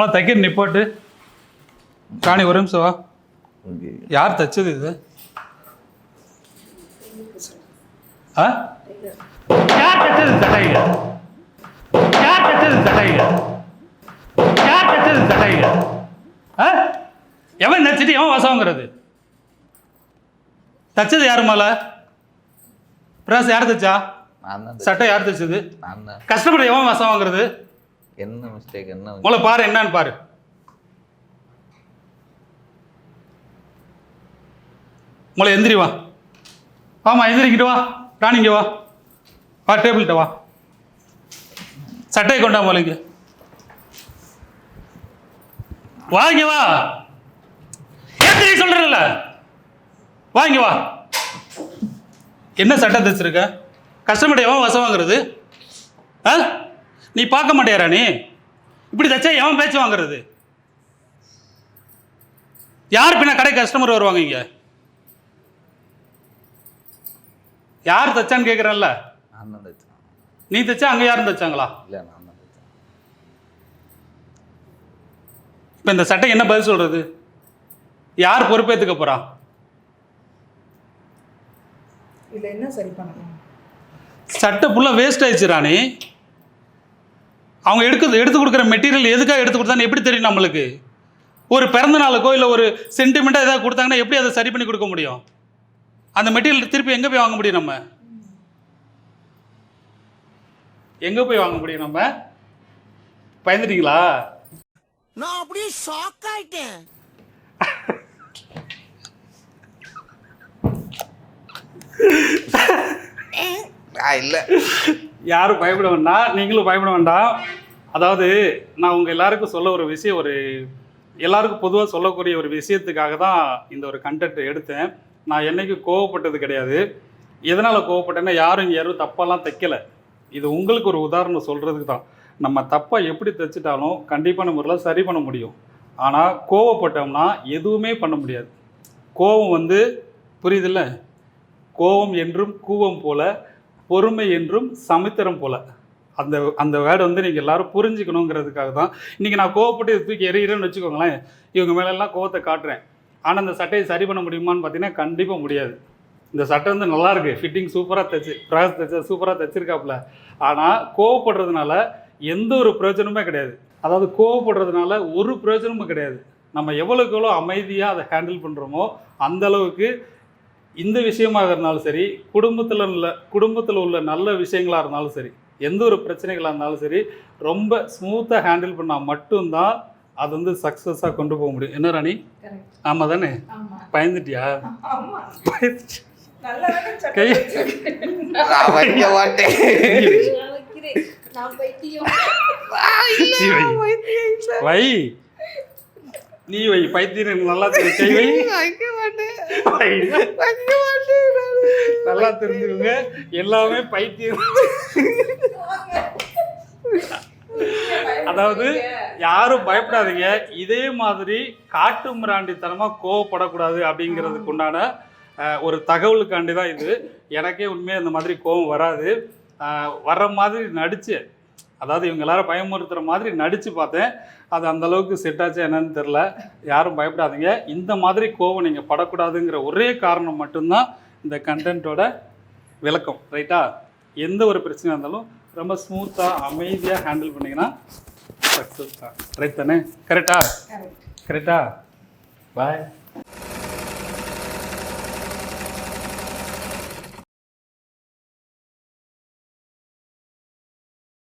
அவன் தைக்கிற நிப்பாட்டு ராணி ஒரு நிமிஷம் வா. ஓகே. யார் தைச்சது இது? ஆ? யார் தைச்சது சட்டைங்க யார் தைச்சது சட்டைங்க யார் தைச்சது சட்டைங்க ஆ? எவன் தைச்சிட்டு எவன் வசங்கிறது தைச்சது யாரு மேல? பிரஸ் யார் தைச்சா? சட்டை யார் தைச்சது? கஸ்டமர் எவன் வசம் வாங்குறது என்ன மிஸ்டேக் என்ன mistake? முதல்ல பாரு என்னன்னு பாரு. முதல்ல எந்திரி வா. வாமா எந்திரிக்கிட்டு வா. ராணிங்க வா. வா டேபிள்கிட்ட வா. சட்டையை கொண்டா முதல்ல இங்கே. வாங்க வா. எந்திரி சொல்றேன்ல. வாங்க வா. என்ன சட்டை தைச்சிருக்க? கஸ்டமர் எவன் வசம் வாங்குறது? ஆ? நீ பார்க்க மாட்டியா ராணி இப்படி தச்சா எவன் பேச்சு வாங்குறது? யார் பின்ன கடை கஸ்டமர் வருவாங்க இங்க? யார் தச்சான்னு கேட்குறேன்ல நீ தச்சா அங்கே யாரும் தச்சாங்களா? இல்லை நான் இப்போ இந்த சட்டை என்ன பதில் சொல்றது? யார் பொறுப்பேற்றுக்க போறா? இதுல என்ன சரி பண்ணணும்? சட்டை ஃபுல்லாக வேஸ்ட் ஆயிடுச்சு ராணி அவங்க எடுக்க எடுத்து கொடுக்குற மெட்டீரியல் எதுக்காக எடுத்து கொடுத்தான்னு எப்படி தெரியும் நம்மளுக்கு? ஒரு பிறந்த நாளுக்கோ இல்லை ஒரு சென்டிமெண்ட்டாக ஏதாவது கொடுத்தாங்கன்னா எப்படி அதை சரி பண்ணி கொடுக்க முடியும்? அந்த மெட்டீரியல் திருப்பி எங்கே போய் வாங்க முடியும் நம்ம? எங்கே போய் வாங்க முடியும் நம்ம? பயந்துட்டீங்களா? நான் அப்படியே ஷாக் ஆயிட்டேன். இல்லை. யாரும் பயப்பட வேண்டாம் நீங்களும் பயப்பட வேண்டாம் அதாவது நான் உங்கள் எல்லாருக்கும் சொல்ல ஒரு விஷயம் ஒரு எல்லாருக்கும் பொதுவாக சொல்லக்கூடிய ஒரு விஷயத்துக்காக தான் இந்த ஒரு கண்டென்ட் எடுத்தேன். நான் என்னைக்கு கோவப்பட்டது கிடையாது. எதனால் கோவப்பட்டேன்னா யாரும் இங்கே யாரும் தப்பெல்லாம் தைக்கலை. இது உங்களுக்கு ஒரு உதாரணம் சொல்கிறதுக்கு தான். நம்ம தப்பாக எப்படி தைச்சிட்டாலும் கண்டிப்பான முறையில் சரி பண்ண முடியும். ஆனால் கோவப்பட்டோம்னா எதுவுமே பண்ண முடியாது. கோவம் வந்து புரியுதுல்ல? கோவம் என்றும் கூவம் போல பொறுமை என்றும் சமுத்திரம் போல. அந்த அந்த வேர்டை வந்து நீங்கள் எல்லாரும் புரிஞ்சுக்கணுங்கிறதுக்காக தான். இன்றைக்கி நான் கோவப்பட்டு இதை தூக்கி எறிகிறேன்னு வச்சுக்கோங்களேன் இவங்க மேலெல்லாம் கோவத்தை காட்டுறேன். ஆனால் அந்த சட்டையை சரி பண்ண முடியுமான்னு பார்த்தீங்கன்னா கண்டிப்பாக முடியாது. இந்த சட்டை வந்து நல்லா இருக்குது ஃபிட்டிங் சூப்பராக தைச்சு ப்ராஸ் தைச்ச சூப்பராக தைச்சிருக்காப்புல. ஆனால் கோவப்படுறதுனால எந்த ஒரு பிரயோஜனமே கிடையாது. அதாவது கோவப்படுறதுனால ஒரு பிரயோஜனமும் கிடையாது. நம்ம எவ்வளோக்கு எவ்வளோ அமைதியாக அதை ஹேண்டில் பண்ணுறோமோ அந்த அளவுக்கு இந்த விஷயமாக இருந்தாலும் சரி குடும்பத்தில் உள்ள குடும்பத்தில் உள்ள நல்ல விஷயங்களாக இருந்தாலும் சரி எந்த ஒரு பிரச்சனைகளாக இருந்தாலும் சரி ரொம்ப ஸ்மூத்தாக ஹேண்டில் பண்ணால் மட்டும்தான் அது வந்து சக்ஸஸாக கொண்டு போக முடியும். என்ன ராணி? கரெக்ட் ஆமாம் தானே ஆமா. பயந்துட்டியா கை வைக்க மாட்டேன். நீ வை. நீ வை பைத்தியம் நல்லா நானு. நல்லா தெரிஞ்சுக்கோங்க. எல்லாமே பைத்தியம். அதாவது யாரும் பயப்படாதீங்க. இதே மாதிரி காட்டு மிராண்டித்தனமாக கோவப்படக்கூடாது அப்படிங்கிறதுக்கு உண்டான ஒரு தகவலுக்காண்டி தான் இது. எனக்கே உண்மையாக இந்த மாதிரி கோவம் வராது. வர்ற மாதிரி நடிச்சு அதாவது இவங்க எல்லாரும் பயமுறுத்துற மாதிரி நடித்து பார்த்தேன். அது அந்த அளவுக்கு செட் ஆச்சா என்னன்னு தெரில யாரும் பயப்படாதீங்க. இந்த மாதிரி கோவம் நீங்கள் படக்கூடாதுங்கிற ஒரே காரணம் மட்டும்தான் இந்த கண்டென்ட்டோட விளக்கம். ரைட்டா எந்த ஒரு பிரச்சனையாக இருந்தாலும் ரொம்ப ஸ்மூத்தாக அமைதியாக ஹேண்டில் பண்ணிங்கன்னா சக்ஸஸ் தான். ரைட் தானே? கரெக்டா. கரெக்டா பாய்